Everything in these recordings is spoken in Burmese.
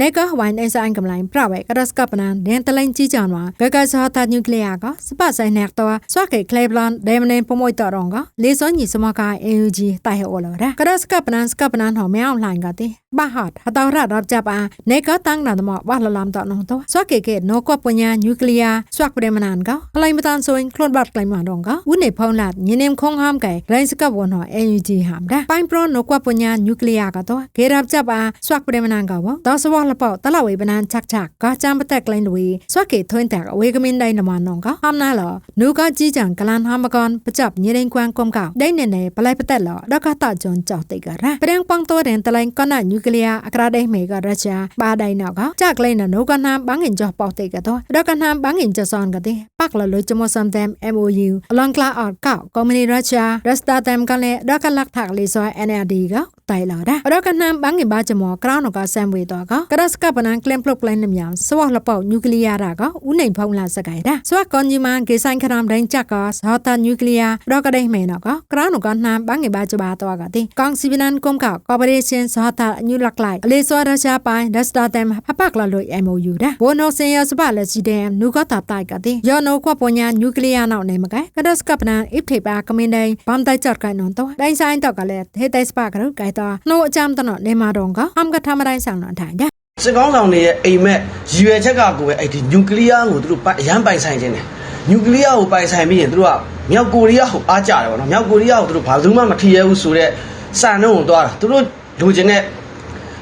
နေကဝိုင်းအဆိုင်ကမလိုင်းပြဝဲကရစကပနန်ဒန်တလိုင်းကြီးကြံမှာဂဂဆာတာနျူကလ িয়ার ကစပဆိုင်နေတော့ဆွာကေကလေဘလန်ဒေမနေပမွိတော်ကလေစောညီစမက AUG တိုင်ဟောလောရကရစကပနန်စကပနန်ဟောမြောင်းလိုင်းကတဲ့ဘာဟတ်ဟတော်ရတော့ကြပါနေကတန်းနာဒမဘာလလမ်တော့နော်တော့ဆွာကေကေနောကပညာနျူကလ িয়ার ဆွာပရမနန်ကကလိုင်းမတန်ဆိုရင်ခလွန်ဘတ်ကလိုင်းမတော့ကဦးနေဖုံးလာညနေခုံဟမ်ကေရိုင်းစကဘဝနော် AUG ဟမ်ဒါပိုင်ပရောနောကပညာနျူကလ িয়ার ကတော့ဂေရပ်ကြပါဆွာပရမနန်ကဝတော့စဝ လပေါ့တလဝေပနန်ချက်ချက်ကကြမ်းပတက်လိုင်းတွေဆွာကေထွင်းတက်အဝေကမင်းတိုင်းနမနောကဟမ်နာလောနူကကြီးကြံကလန်ဟမ်မကွန်ပ chấp ညရင်ကွမ်ကွမ်ကဒိုင်းနေနေပလိုက်ပတက်လောဒကတာဂျွန်ကြောက်တိတ်ကရပရင်ပန်းတော်တဲ့တလိုင်းကနနျူကလ িয়ার အကရာဒိမေကရချာပါဒိုင်းနောကကြကလိနနောကနာဘန်းငင်ကြောပေါတိတ်ကတော့ဒကနာဘန်းငင်ကြဆွန်ကတဲ့ပတ်လလိုချမစမ်တဲ့ MOU အလွန်ကလာအော့ကောက်ကွန်မြူနီရချာရစတာတမ်ကလည်းဒကလက်ထက်လေးဆို NLD က တိုင်လာတာရကနမ်ဘန်းငင်ဘာချမောကရောင်းကဆမ်ဝေတော့ကကရစကပနန်ကလမ်ပလုတ်လိုင်းနမြမ်စဝလပေါနျူကလ িয়ার ကဦးနိုင်ဖုံးလာစကိုင်တာစဝကွန်ဂျီမန်ကေဆိုင်ခရမ်ဒိုင်းချက်ကဇောတာနျူကလ িয়ার ရကဒိမေနောကကရောင်းကနမ်ဘန်းငင်ဘာချဘာတော့ကတိကောင်စီဗနန်ကုမ်ကကော်ပိုရေးရှင်းဇောတာအညူလက်လိုက်အလေးစောရရှာပိုင်ဒစတာတမ်ဟပတ်လာလို့ MOU တာဘိုနိုစင်ရစပလက်စီဒမ်နူကတာတိုက်ကတိယောနိုကွပညာနျူကလ িয়ার နောက်နေမကဲကဒစကပနန်အိဖေပါကမင်းဒိုင်ဘမ်တိုက်ချတ်ကိုင်နွန်တော့ဒိုင်းဆိုင်တော့ကလည်းဟေတိုင်စပါကရုကဲ တော့နှိုးအချမ်တနော်နေမာတော့ကအမ်ကထမတိုင်းဆောင်တော့ထိုင်ကြ စစ်ကောင်းဆောင်တွေရဲ့အိမ်မက်ရည်ရွယ်ချက်ကကိုပဲအဲ့ဒီနျူကလ িয়ার ကိုသူတို့အရန်ပိုင်ဆိုင်ခြင်းတယ်နျူကလ িয়ার ကိုပိုင်ဆိုင်ပြီးရင်သူတို့ကမြောက်ကိုရီးယားကိုအားကြတယ်ဗောနော်မြောက်ကိုရီးယားကိုသူတို့ဘာလို့မှမထီရဲဘူးဆိုတော့စံနှုံကိုသွားတာသူတို့လိုချင်တဲ့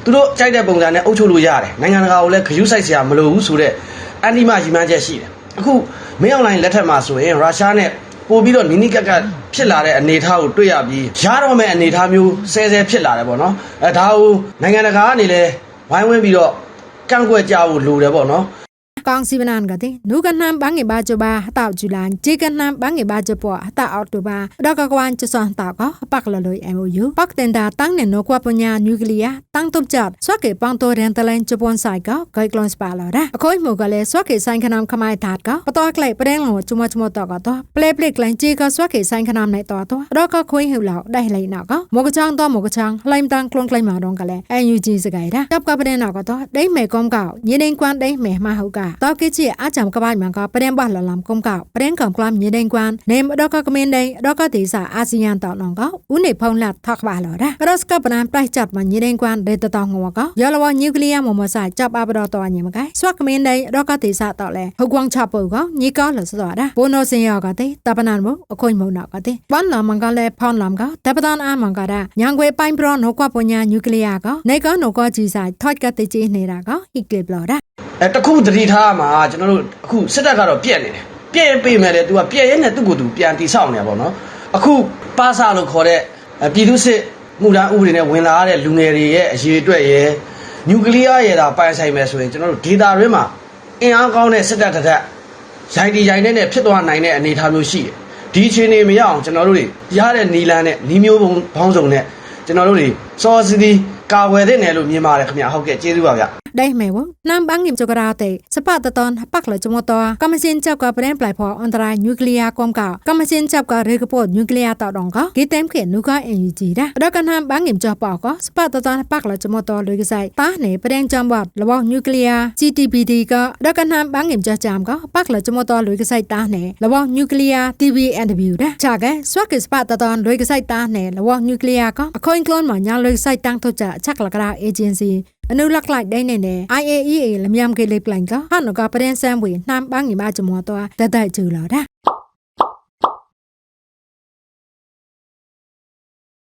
သူတို့ကြိုက်တဲ့ပုံစံနဲ့အုပ်ချုပ်လို့ရတယ်နိုင်ငံတကာကိုလည်းဂရုစိုက်စရာမလိုဘူးဆိုတော့အန်တီမရီမန်းချက်ရှိတယ်အခုမင်းအွန်လိုင်းလက်ထက်မှာဆိုရင်ရုရှားနဲ့ပို့ပြီးတော့နီနီကက်ကက် ဖြစ်လာတဲ့အနေအထားကိုတွေ့ရပြီးရတော့မဲ့အနေအထားမျိုးဆဲဆဲဖြစ်လာတယ်ပေါ့နော်အဲဒါကိုနိုင်ငံတကာကနေလည်းဝိုင်းဝန်းပြီးတော့ကန့်ကွက်ကြဖို့လိုတယ်ပေါ့နော် ကောင်စီဗနန်ကတိနုကနမ်ဘန်းငေဘာချဘာဟတောက်ဂျူလန်ဂျေကနမ်ဘန်းငေဘာချပေါ်ဟတာအောက်တိုဘာဒကကဝန်ချဆွန်တာကပတ်လလို MOU ပတ်တန်တာတန်းနေနောကွာပညာနျူကလ িয়ার တန်းတုပ်ချတ်ဆွကေပန်တိုရန်တလန်ချပွန်ဆိုင်ကဂိုက်ကလွန်စပါလာအခွိမှုကလည်းဆွကေဆိုင်ခနမ်ခမိုင်တာကပတော်ကလိုက်ပရင်လောချမချမတော့ကတော့ပလေပလက်ကလိုင်းဂျေကဆွကေဆိုင်ခနမ်နဲ့တော့တော့ဒကခွင်းဟူလောက်ဒိုင်လိုက်နော်ကမောကချောင်းတော့မောကချောင်းလှိုင်းတန်းကလွန်ကလိုက်မှာတော့ကလည်း NUG စကိုင်တာတပ်ကပရင်နော်ကတော့ဒိမ့်မေကုန်းကောက်ညနေကွမ်ဒိမ့်မေမဟုတ်ကတော့ကိချီအချမ်ကပိုင်မန်ကပရင်ဘာလလမ်ကုန်းကောက်ပရင်ကံကလမ်ညနေကွမ်နေမတော့ကကမင်းဒိတော့ကတိစာအာဆီယံတော့နော်ကဦးနေဖုံးလက်ထောက်ပါလော်ဒါကရစကပနန်ပလိုက်ချတ်မညနေကွမ်ဒေတတောင်းငောကရလဝနျူကလ িয়ার မမဆိုင်จับအပတော့တော့ညမကဲဆွကမင်းဒိတော့ကတိစာတော့လေဟုတ်ကွန်ချပုကညကောလစတော့ဒါဘိုနိုစင်ယောကတိတပနန်ဘအခွင့်မုံတော့ကတိပန်လမန်ကလည်းဖောင်းလမ်ကတပဒန်အာမန်ကဒါညံခွေပိုင်ပရောနောကပညာနျူကလ িয়ারကနေကနောကကြီးဆိုင်ထောက်ကတိကြီးနေတာကဟိကလဘလော်ဒါ အဲတခုသတိထားမှာကျွန်တော်တို့အခုစစ်တပ်ကတော့ပြက်နေတယ်ပြက်ပေးမယ်လေ तू ကပြက်ရဲနဲ့သူ့ကိုယ်သူပြန်တိဆောက်နေတာပေါ့နော်အခုပါစာလို့ခေါ်တဲ့အဲပြည်သူစစ်မှုတန်းဥပဒေနဲ့ဝင်လာရတဲ့လူငယ်တွေရဲ့အရေးအတွက်ရဲ့နျူကလ িয়ার ရဲ့ဒါပိုင်ဆိုင်မယ်ဆိုရင်ကျွန်တော်တို့ဒေတာရင်းမှာအင်အားကောင်းတဲ့စစ်တပ်တစ်ထက်ရိုင်တီရိုင်နဲ့နဲ့ဖြစ်သွားနိုင်တဲ့အနေအထားမျိုးရှိတယ်ဒီအခြေအနေမရအောင်ကျွန်တော်တို့တွေရတဲ့နီလန်းနဲ့နီမျိုးပုံပေါင်းစုံနဲ့ကျွန်တော်တို့တွေစောစီစီကာဝယ်တဲ့နယ်လို့မြင်ပါတယ်ခင်ဗျာဟုတ်ကဲ့ကျေးဇူးပါဗျ ได้ไหมวะน้ำบังยิมจกราเตสปาตตอนปักหลยจมตอกำมเชนเจ้ากับประเด็นปลายพออันตรายนิวเคลียร์ความเก่ากำมเชนเจ้ากับเรือกระโปดนิวเคลียร์ต่อดองก็กีเต็มเขียนนุก็เอ็นยูจีได้แล้วกันน้ำบังยิมจอปอก็สปาตตอนปักหลยจมตอโดยก็ใส่ตาเหนประเด็นจอมบอดระวังนิวเคลียร์ GTBD ก็แล้วกันน้ำบังยิมจอจามก็ปักหลยจมตอโดยก็ใส่ตาเหนระวังนิวเคลียร์ TVNW ได้จากแกสวักกิสปาตตอนโดยก็ใส่ตาเหนระวังนิวเคลียร์ก็คอยกลอนหมอนยาเลยใสตั้งทจะชักหลักราเอเจนซี အနုလက်လိုက်ဒိုင်းနေနေ IAEA လမြမ်ကေလေးပလိုင်ကဟာနကပရင်ဆန်ဝေနှမ်ဘန်းငီမချမောတော့တတ်တတ်ကျူလာတာ